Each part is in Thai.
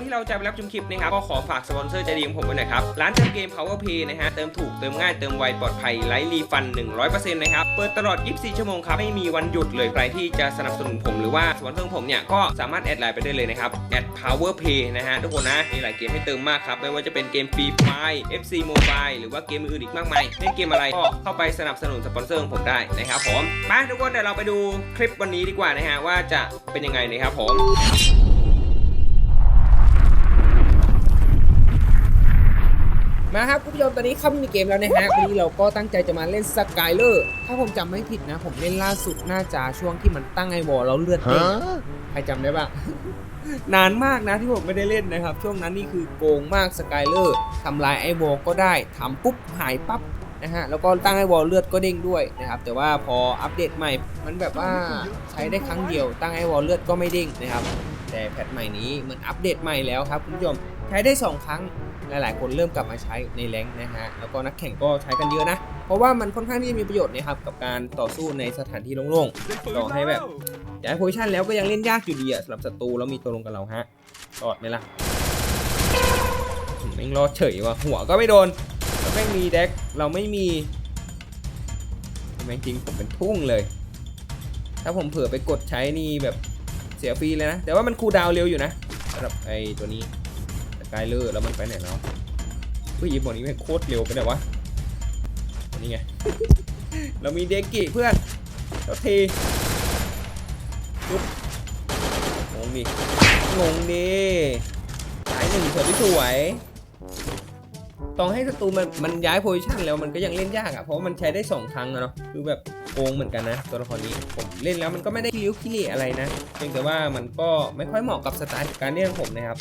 นที่เราจะไปรับชมคลิปนะครับก็ขอฝากสปอนเซอร์ใจดีของผมไว้หน่อยครับ ร้านเติมเกม Power Play นะฮะ เติมถูก เติมง่าย เติมไว ปลอดภัย ไร้รีฟัน 100%นะครับ เปิดตลอด 24 ชั่วโมงครับ ไม่มีวันหยุดเลย ใครที่จะสนับสนุนผมหรือว่าสปอนเซอร์ผมเนี่ย ก็สามารถแอดไลน์ไปได้เลยนะครับ แอด Power Play นะฮะทุกคนนะ มีหลายเกมให้เติมมากครับ ไม่ว่าจะเป็นเกม Free Fire FC Mobile หรือว่าเกมอื่นอีกมากมาย เล่นเกมอะไรก็เข้าไปสนับสนุนสปอนเซอร์ของผมได้นะครับผม ไปทุกคนเดี๋ยวเราไปดูคลิปวันนี้ดีกว่านะฮะว่าจะเป็นยังไงนะครับผม มาครับคุณผู้ชมตอนนี้เข้ามีเกมแล้วนะฮะวันนี้เราก็ตั้งใจจะมาเล่นสกายเลอร์ถ้าผมจำไม่ผิดนะ ผมเล่นล่าสุดน่าจะช่วงที่มันตั้งไอวอลแล้วเลือดเด้งใครจำได้บ้าง นานมากนะที่ผมไม่ได้เล่นนะครับ ช่วงนั้นนี่คือโกงมากสกายเลอร์ทำลายไอวอลก็ได้ทำปุ๊บหายปั๊บนะฮะแล้วก็ตั้งไอวอลเลือดก็เด้งด้วยนะครับแต่ว่าพออัปเดตใหม่มันแบบว่าใช้ได้ครั้งเดียว ตั้งไอวอลเลือดก็ไม่เด้งนะครับแต่แพทใหม่นี้มันอัปเดตใหม่แล้วครับคุณผู้ชมใช้ได้สองครั้ง หลาย ๆ คนเริ่มกลับมาใช้ในแรงนะฮะแล้วก็นักแข่งก็ใช้กันเยอะนะ เพราะว่ามันค่อนข้างที่จะมีประโยชน์นะครับกับการต่อสู้ในสถานที่โล่งๆต่อให้แบบย้ายโพซิชันแล้วก็ยังเล่นยากอยู่ดีอะสำหรับศัตรูแล้วมีตัวลงกับเราฮะรอดไหมล่ะแม่งรอดเฉยว่ะหัวก็ไม่โดนแล้วแม่งมีแดกเราไม่มีแม่งจริงผมเป็นทุ่งเลย ถ้าผมเผื่อไปกดใช้นี่แบบเสียฟรีเลยนะ แต่ว่ามันคูลดาวเร็วอยู่นะสำหรับไอ้ตัวนี้ กายเลอร์แล้วมันไปไหนแล้วเฮ้ยบอลนี้แม่งโคตรเร็วไปไหนวะนนี้ไง เรามีเดกิเพื่อนเจ้าทีปุ๊บงงดิงงดิสายหนึ่งสวยสวยต้องให้ศัตรูมันมันย้ายโพซิชันแล้วมันก็ยังเล่นยากอะเพราะมันใช้ได้สองครั้งอะเนาะคือแบบโกงเหมือนกันนะ ตัวละครนี้ผมเล่นแล้วมันก็ไม่ได้คิ้วขี้เหร่อะไรนะเพียงแต่ว่ามันก็ไม่ค่อยเหมาะกับสไตล์การเล่นของผมนะครับ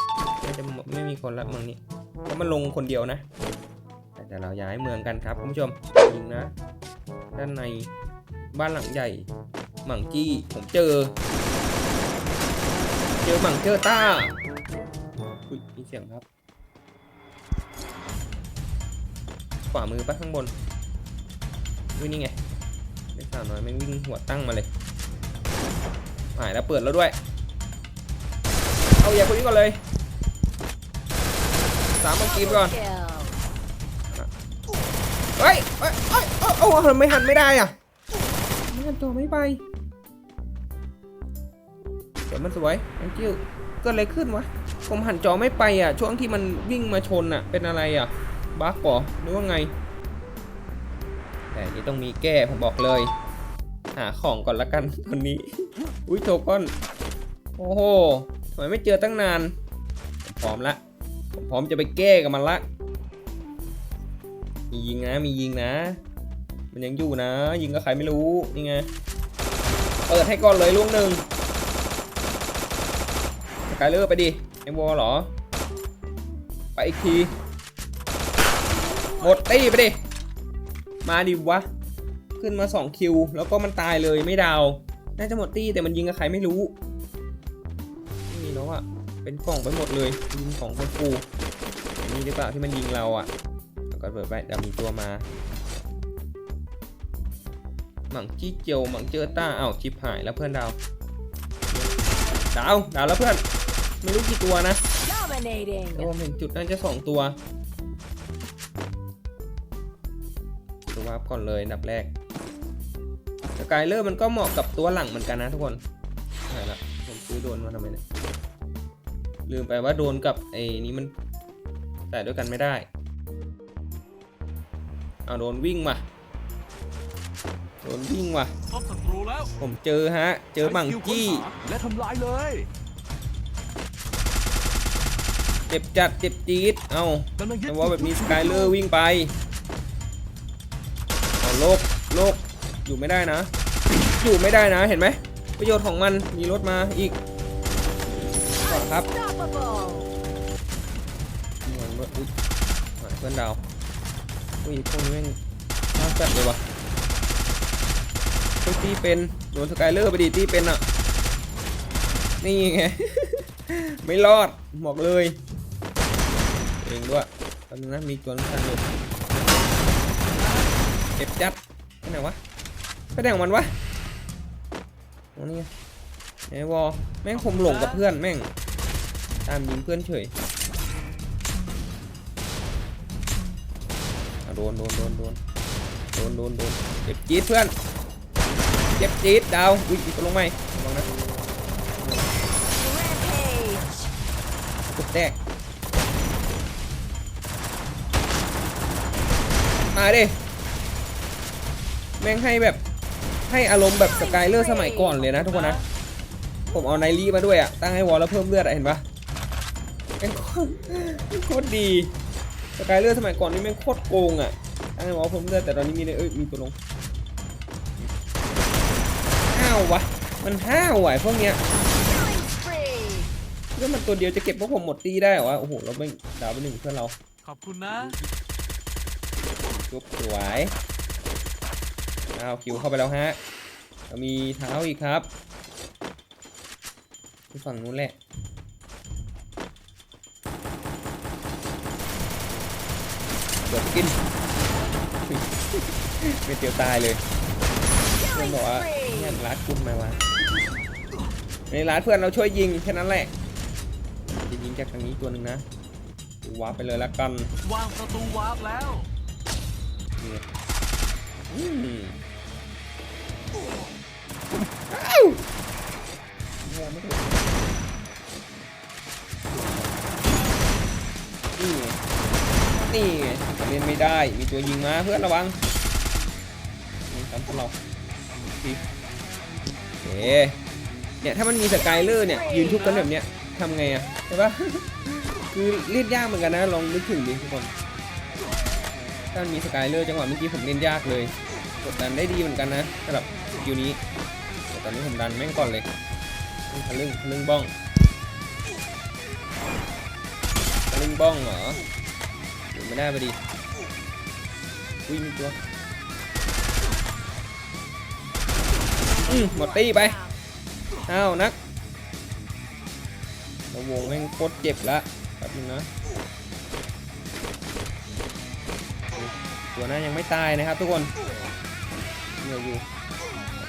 จะไม่มีคนละเมืองนี้เพราะมันลงคนเดียวนะ แต่เราย้ายเมืองกันครับคุณผู้ชมยิงนะ ด้านในบ้านหลังใหญ่ หมังจี้ผมเจอ เจอหมังเจอต้าอุ้ยมีเสียงครับ ขวามือปะข้างบนวิ่งนี่ไงเล็กสาวน้อยแม่วิ่งหัวตั้งมาเลยหายแล้วเปิดแล้วด้วย เอาอย่าคนนี้ก่อนเลย สามมังกีไปก่อน เฮ้ยเฮ้ยเฮ้ยเอ้าเอ้าทำไมหันไม่ได้อะไม่หันตัวไม่ไปเดี๋ยวมันสวย thank you เกิดอะไรขึ้นวะ ผมหันจอไม่ไปอะ ช่วงที่มันวิ่งมาชนอะ เป็นอะไรอะ บั๊กปอหรือว่าไง แต่อันนี้ต้องมีแก้ผมบอกเลย หาของก่อนละกันวันนี้ อุ้ยโทก้อน โอ้โหทำไมไม่เจอตั้งนานผมพร้อมละผม พร้อมจะไปแก้กับมันละ มียิงนะ มียิงนะ มันยังอยู่นะ ยิงกับใครไม่รู้ นี่ไง เปิดให้ก่อนเลยลูกหนึ่งสกายเลอร์ไปดิไอวอลหรอ ไปอีกที หมดตี้ไปดิ มาดิวะ ขึ้นมา 2 คิว แล้วก็มันตายเลยไม่ดาว น่าจะหมดตี้แต่มันยิงกับใครไม่รู้ไม่มีแล้วอะ เป็นกล่องไปหมดเลยยิงของคนฟูนี่หรือเปล่าที่มันยิงเราอะแล้วก็เปิดไปเดี๋ยวมีตัวมาหมังจี้เจียวหมังเจอต้าอ้าวชิปหายแล้วเพื่อนดาวดาวดาวแล้วเพื่อนไม่รู้กี่ตัวนะ Dominating. แต่ผมเห็นจุดน่าจะสองตัวตัววาร์ปก่อนเลยอันดับแรกสกายเลอร์มันก็เหมาะกับตัวหลังเหมือนกันนะทุกคนใช่ละผมซื้อโดนมาทำไมเนี่ย ลืมไปว่าโดนกับไอ้นี้มันแต่ด้วยกันไม่ได้ เอาโดนวิ่งมาโดนวิ่งว่ะพบศัตรูแล้วผมเจอฮะ เจอบังจี้ใช้สกิลค้นหาและทำลายเลย เจ็บจัดเจ็บจี๊ด เอากำลังยึดแต่ว่าแบบมีสกายเลอร์วิ่งไปเอาโลกโลกอยู่ไม่ได้นะ อยู่ไม่ได้นะ เห็นไหม ประโยชน์ของมัน มีรถมาอีกก่อน ครับเหมือนว่าอุ๊ยหายเพื่อนดาวอุ้ยพวกนี้แม่งน่าจัดเลยวะเฮ้ตีเป็นโดนสกายเลอร์ไปดิตีเป็นอะ นี่ไง ไม่รอดบอกเลย เองด้วยตอนนึงนมีตัวนึงทันอยู่เก็บจัดไปไหนวะไปไหนของมันวะโอ้นี่ไงไอ้วอลแม่งผมหลงกับเพื่อนแม่ง ตามยิงเพื่อนเฉยโดนโดนโดนโดนโดนโดนโดนเจ็บจี๊ดเพื่อนเจ็บจี๊ดดาวอุ้ยอีกลงไหมระวังนะตุกแตกมาดิแม่งให้แบบให้อารมณ์แบบสกายเลอร์สมัยก่อนเลยนะทุกคนนะ ผมเอาไนลี่มาด้วยอะตั้งให้วอลแล้วเพิ่มเลือดอะเห็นปะ แม่งโคตรโคตรดีสกายเลอร์สมัยก่อนนี่แม่งโคตรโกงอะตั้งให้วอลเพิ่มเลือดแต่ตอนนี้มีเนี่ยเอ้ยมีตัวลงห้าววะ มันห้าวว่ะไอ้พวกเนี้ย Killing spree. เรื่องมันตัวเดียวจะเก็บพวกผมหมดตีได้เหรอวะ โอ้โห เราไม่ดาวไปหนึ่งเพื่อนเรา ขอบคุณนะจุบสวยอ้าวคิวเข้าไปแล้วฮะเรามีเท้าอีกครับที่ฝั่งนู้นแหละ เดี๋ยวกินไม่เตียวตายเลยเพื่อน Killing บอกว่า spree. เนี่ยรัดคุณมาวะในร้านเพื่อนเราช่วยยิงแค่นั้นแหละจะยิงจากทางนี้ตัวหนึ่งนะดูวาร์ปไปเลยละกันวางประตูวาร์ปแล้วนี่อืมอ้าวมองไม่ถูกนี่ไงนี่ไง เล่นไม่ได้ มีตัวยิงมาเพื่อนระวังนี่ตามพวกเราพี่โอเคเนี่ยถ้ามันมีสกายเลอร์เนี่ยยืนทุบกันแบบเนี้ยทำไงอะใช่ปะคือเล่นยากเหมือนกันนะลองนึกถึงดิทุกคนถ้ามันมีสกายเลอร์จังหวะเมื่อกี้ผมเล่นยากเลยกดดันได้ดีเหมือนกันนะสำหรับสกิลนี้แต่ตอนนี้ผมดันแม่งก่อนเลยนี่ทะลึ่งทะลึ่งบ้องทะลึ่งบ้องเหรออยู่ไม่ได้พอดี อุ้ยมีตัวอืมหมดตีไปอ้าวนักระวงแม่งโคตรเจ็บละแป๊บนึงนะตัวนั้นยังไม่ตายนะครับทุกคนเหนื่อยอยู่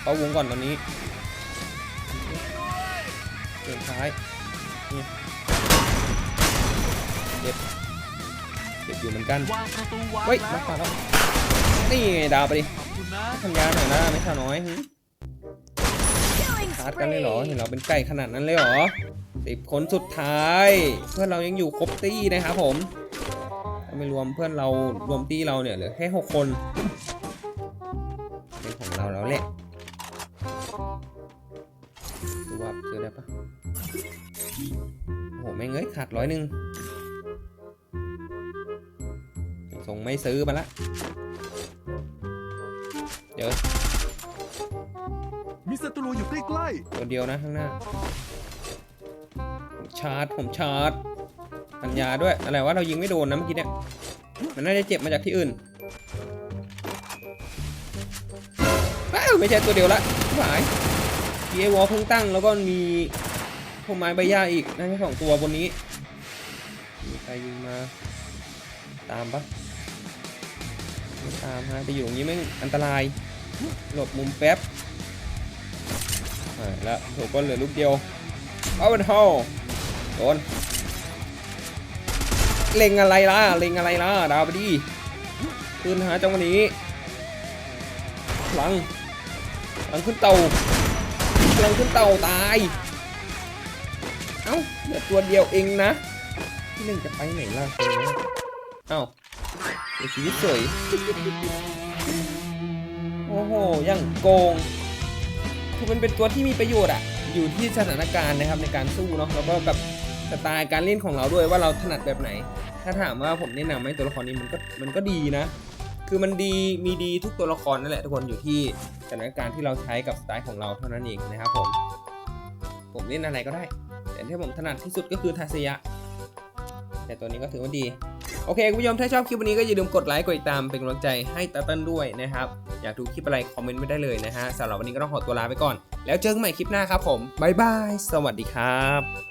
เข้าวงก่อนตอนนี้เดินท้ายนี่เจ็บเจ็บอยู่เหมือนกันเฮ้ยมาวตาแล้ว นี่ไงดาวไปดิขอบคุณนะทำยาหน่อยนะไม่ข่าน้อยหึ Killing ชาร์จกันเลยเหรอ spree. เห็นเราเป็นไก่ขนาดนั้นเลยเหรอสิบคนสุดท้าย เพื่อนเรายังอยู่ครบตี้นะครับผมถ้าไม่รวมเพื่อนเรารวมตี้เราเนี่ยเหลือแค่หกคนเป็นของเราแล้วแหละดูว่าซื้อได้ปะโอ้โหแม่งเอ้ยขาดร้อยหนึ่งส่งไม่ซื้อมาละเดี๋ยวมีศัตรูอยู่ใกล้ตัวเดียวนะข้างหน้าผมชาร์จผมชาร์จปัญญาด้วยอะไรวะเรายิงไม่โดนนะเมื่อกี้เนี่ยมันน่าจะเจ็บมาจากที่อื่นว้าวไม่ใช่ตัวเดียวละหายพีไอวอลเพิ่งตั้งแล้วก็มีพวกไม้ใบหญ้าอีกน่าจะสองตัวบนนี้มีใครยิงมา ตามปะไม่ตามฮะไปอยู่ตรงนี้แม่งอันตราย หลบมุมแป๊บแล้วถูกก็เหลือลูกเดียวเอาเป็นเท่าโดนเล็งอะไรล่ะเล็งอะไรล่ะดาวไปดีคืนหาจังหวะนี้พลังพลังขึ้นเตาพลังขึ้นเตาตาย เอ้าเหลือตัวเดียวเองนะที่หนึ่งจะไปไหนล่ะเอ้าเสียชีวิตเฉย โอ้โหยังโกง คือมันเป็นตัวที่มีประโยชน์อะอยู่ที่สถานการณ์นะครับในการสู้เนาะแล้วก็กับสไตล์การเล่นของเราด้วยว่าเราถนัดแบบไหน ถ้าถามว่าผมแนะนำให้ตัวละครนี้มันก็มันก็ดีนะ คือมันดีมีดีทุกตัวละครนั่นแหละทุกคนอยู่ที่สถานการณ์ที่เราใช้กับสไตล์ของเราเท่านั้นเองนะครับผมผมเล่นอะไรก็ได้ แต่ที่ผมถนัดที่สุดก็คือทาเซยะแต่ตัวนี้ก็ถือว่าดี โอเค คุณผู้ชม ถ้าชอบคลิปวันนี้ก็อย่าลืมกดไลค์ กดติดตามเป็นกำลังใจให้ตาเต้นด้วยนะครับ อยากดูคลิปอะไรคอมเมนต์ไม่ได้เลยนะฮะสำหรับวันนี้ก็ต้องขอตัวลาไปก่อน แล้วเจอกันใหม่คลิปหน้าครับผมบ๊ายบาย สวัสดีครับ